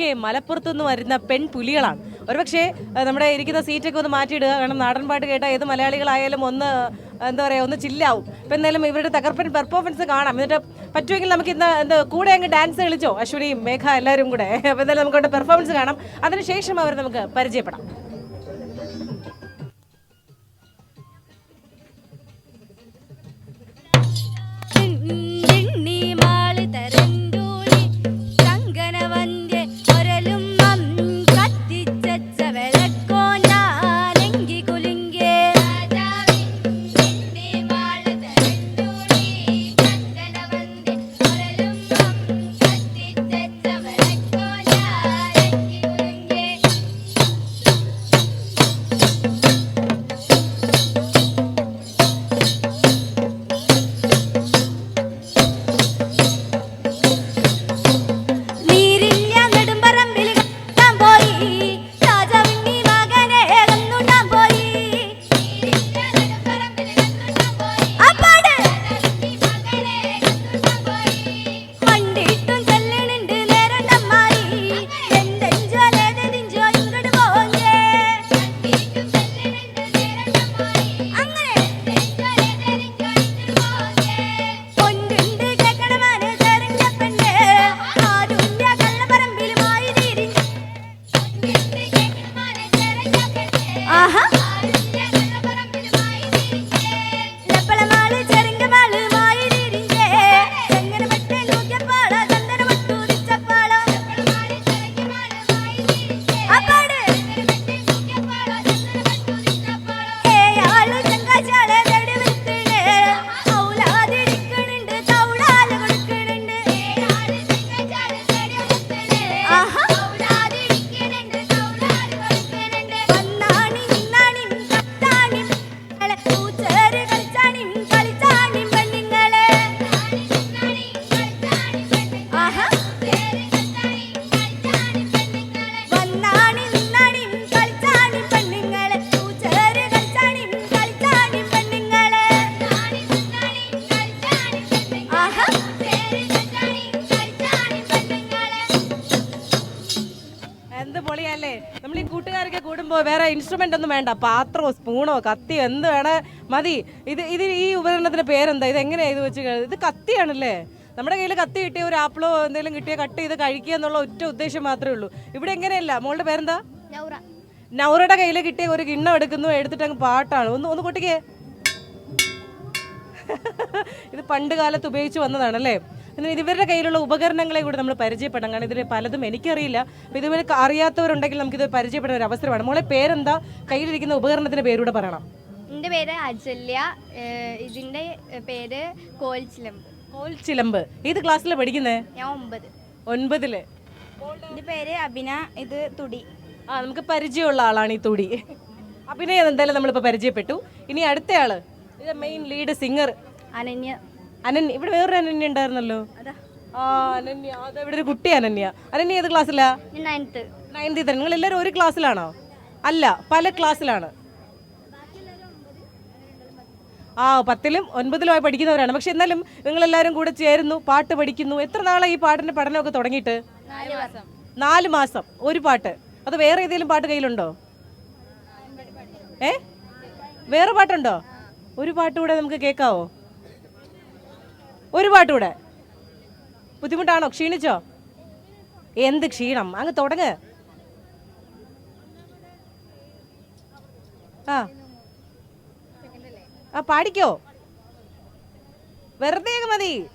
ഒക്കെ മലപ്പുറത്തു നിന്ന് വരുന്ന പെൺപുലികളാണ്. ഒരുപക്ഷെ ഒരുപക്ഷേ നമ്മുടെ ഇരിക്കുന്ന സീറ്റൊക്കെ ഒന്ന് മാറ്റിയിടുക. കാരണം നാടൻ പാട്ട് കേട്ടാൽ ഏത് മലയാളികളായാലും ഒന്ന് എന്താ പറയുക ഒന്ന് ചില്ലാവും. ഇപ്പം എന്തായാലും ഇവരുടെ തകർപ്പൻ പെർഫോമൻസ് കാണാം. എന്നിട്ട് പറ്റുമെങ്കിൽ നമുക്ക് ഇന്ന് എന്താ കൂടെ അങ്ങ് ഡാൻസ് കളിച്ചോ? അശ്വിനിയും മേഘ എല്ലാവരും കൂടെ. അപ്പോൾ എന്തായാലും നമുക്ക് അവരുടെ പെർഫോമൻസ് കാണാം. അതിനുശേഷം അവർ നമുക്ക് പരിചയപ്പെടാം. Uh-huh. കൂടുമ്പോൾ വേറെ ഇൻസ്ട്രുമെന്റ് ഒന്നും വേണ്ട. പാത്രമോ സ്പൂണോ കത്തിയോ എന്ത് വേണേ മതി. ഇത് ഇത് ഈ ഉപകരണത്തിന്റെ പേരെന്താ? ഇത് എങ്ങനെയാ ഇത് വെച്ച് ഇത് കത്തിയാണല്ലേ? നമ്മുടെ കയ്യിൽ കത്തി കിട്ടിയ ഒരു ആപ്പിളോ എന്തെങ്കിലും കിട്ടിയ കട്ട് ചെയ്ത് കഴിക്കുക എന്നുള്ള ഒറ്റ ഉദ്ദേശം മാത്രമേ ഉള്ളൂ. ഇവിടെ എങ്ങനെയല്ല? മോളുടെ പേരെന്താ? നൗറയുടെ കയ്യിൽ കിട്ടിയ ഒരു കിണ്ണം എടുക്കുന്നു എടുത്തിട്ട് അങ്ങ് പാട്ടാണ്. ഒന്ന് ഒന്ന് കൊട്ടിക്കേ ഇത് പണ്ട് കാലത്ത് ഉപയോഗിച്ച് വന്നതാണല്ലേ? എന്നാൽ ഇവരുടെ കയ്യിലുള്ള ഉപകരണങ്ങളെ കൂടി നമ്മൾ പരിചയപ്പെടണം. കാരണം ഇതിൽ പലതും എനിക്കറിയില്ല. അപ്പോൾ ഇതുപോലെ അറിയാത്തവരുണ്ടെങ്കിൽ നമുക്കിത് പരിചയപ്പെടാൻ ഒരു അവസരമാണ്. മോളെ പേരെന്താ? കയ്യിലിരിക്കുന്ന ഉപകരണത്തിന്റെ പേരൂടെ പറയണം. എന്റെ പേര് അജല്യ. ഇതിന്റെ പേര് കോൽച്ചിലമ്പ്. കോൽ ചിലമ്പ് ഏത് ക്ലാസ്സിലാണ് പഠിക്കുന്നത് ഞാൻ ഒമ്പത്. ഒൻപതിൽ. എന്റെ പേര് അഭിന ഇത് തുടി. ആ നമുക്ക് പരിചയമുള്ള ആളാണ് ഈ തുടി. അഭിനയം എന്തായാലും നമ്മളിപ്പോൾ പരിചയപ്പെട്ടു. ഇനി അടുത്തയാൾ. ഇത് main lead singer Ananya. Ananya ഇവിടെ വേറൊരു അനന്യ ഉണ്ടായിരുന്നല്ലോ? ആ അനന്യ അതാ ഇവിടെ ഒരു കുട്ടി അനന്യ. അനന്യ ഏത് ക്ലാസ്സിലാ? ഞാൻ നയൻത്ത് നയൻത്തിൽ തന്നെ. നിങ്ങൾ എല്ലാരും ഒരു ക്ലാസ്സിലാണോ? അല്ല പല ക്ലാസ്സിലാണ്. ആ പത്തിലും ഒൻപതിലുമായി പഠിക്കുന്നവരാണ്. പക്ഷെ എന്നാലും നിങ്ങൾ എല്ലാരും കൂടെ ചേരുന്നു പാട്ട് പഠിക്കുന്നു. എത്ര നാളായി ഈ പാട്ടിന്റെ പഠനമൊക്കെ തുടങ്ങിയിട്ട്? നാല് മാസം. നാല് മാസം. ഒരു പാട്ട്. അത് വേറെ ഏതെങ്കിലും പാട്ട് കയ്യിലുണ്ടോ? ഏ? വേറെ പാട്ടുണ്ടോ? ഒരു പാട്ട് കൂടെ നമുക്ക് കേൾക്കാവോ ഒരു പാട്ട് കൂടെ. ബുദ്ധിമുട്ടാണോ? ക്ഷീണിച്ചോ? എന്ത് ക്ഷീണം? അങ്ങ് തുടങ്ങ്. ആ. ആ പാടിക്കോ? വെറുതെ മതി.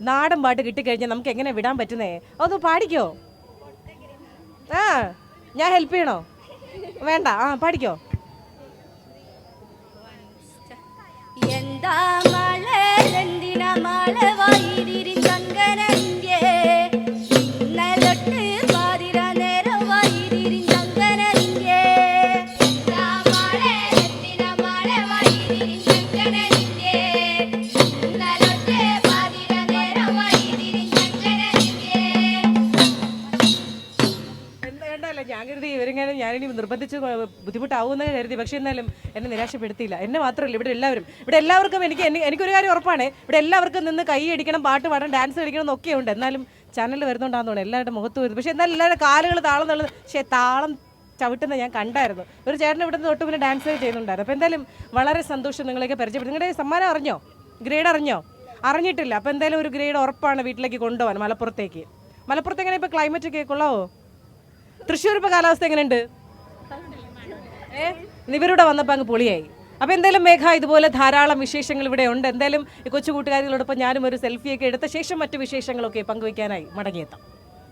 നാടൻ പാട്ട് കിട്ടിക്കഴിഞ്ഞാൽ നമുക്ക് എങ്ങനെ വിടാൻ പറ്റുന്നേ? അതൊന്ന് പാടിക്കോ? ആ ഞാൻ ഹെൽപ്പ് ചെയ്യണോ? വേണ്ട. ആ പാടിക്കോ? എന്താ বাইরি നിർബന്ധിച്ച് ബുദ്ധിമുട്ടാവുമെന്ന് കരുതി. പക്ഷെ എന്നാലും എന്നെ നിരാശപ്പെടുത്തിയില്ല. എന്നെ മാത്രമല്ല ഇവിടെ എല്ലാവരും. ഇവിടെ എല്ലാവർക്കും എനിക്ക് എനി- എനിക്കൊരു കാര്യം ഉറപ്പാണ്. ഇവിടെ എല്ലാവർക്കും നിന്ന് കൈ അടിക്കണം പാട്ട് പാടണം ഡാൻസ് കളിക്കണം എന്നൊക്കെ ഉണ്ട്. എന്നാലും ചാനലിൽ വരുന്നുണ്ടാന്ന് തോന്നുന്നു. എല്ലാവരുടെ മുഖത്ത് വരുന്നു. പക്ഷേ എന്നാലും എല്ലാവരുടെ കാലുകൾ താളം എന്നുള്ളത് പക്ഷേ താളം ചവിട്ടുന്ന ഞാൻ കണ്ടായിരുന്നു. ഒരു ചേട്ടൻ ഇവിടുന്ന് തൊട്ട് പിന്നെ ഡാൻസ് ചെയ്യുന്നുണ്ടായിരുന്നു. അപ്പോൾ എന്തായാലും വളരെ സന്തോഷം നിങ്ങളെയൊക്കെ പരിചയപ്പെടും നിങ്ങളുടെ സമ്മാനം അറിഞ്ഞോ? ഗ്രേഡ് അറിഞ്ഞോ? അറിഞ്ഞിട്ടില്ല. അപ്പോൾ എന്തായാലും ഒരു ഗ്രേഡ് ഉറപ്പാണ് വീട്ടിലേക്ക് കൊണ്ടുപോകാൻ മലപ്പുറത്തേക്ക്. മലപ്പുറത്ത് എങ്ങനെ ഇപ്പോൾ ക്ലൈമറ്റ് ഒക്കെ കൊള്ളാവോ? തൃശ്ശൂർ ഇപ്പോൾ കാലാവസ്ഥ എങ്ങനെയുണ്ട്? ഏ? ഇവരുടെ വന്നപ്പോൾ അങ്ങ് പൊളിയായി. അപ്പോൾ എന്തായാലും മേഘ ഇതുപോലെ ധാരാളം വിശേഷങ്ങൾ ഇവിടെ ഉണ്ട്. എന്തായാലും ഈ കൊച്ചു കൂട്ടുകാരികളോടൊപ്പം ഞാനും ഒരു സെൽഫിയൊക്കെ എടുത്ത ശേഷം മറ്റു വിശേഷങ്ങളൊക്കെ പങ്കുവയ്ക്കാനായി മടങ്ങിയെത്താം.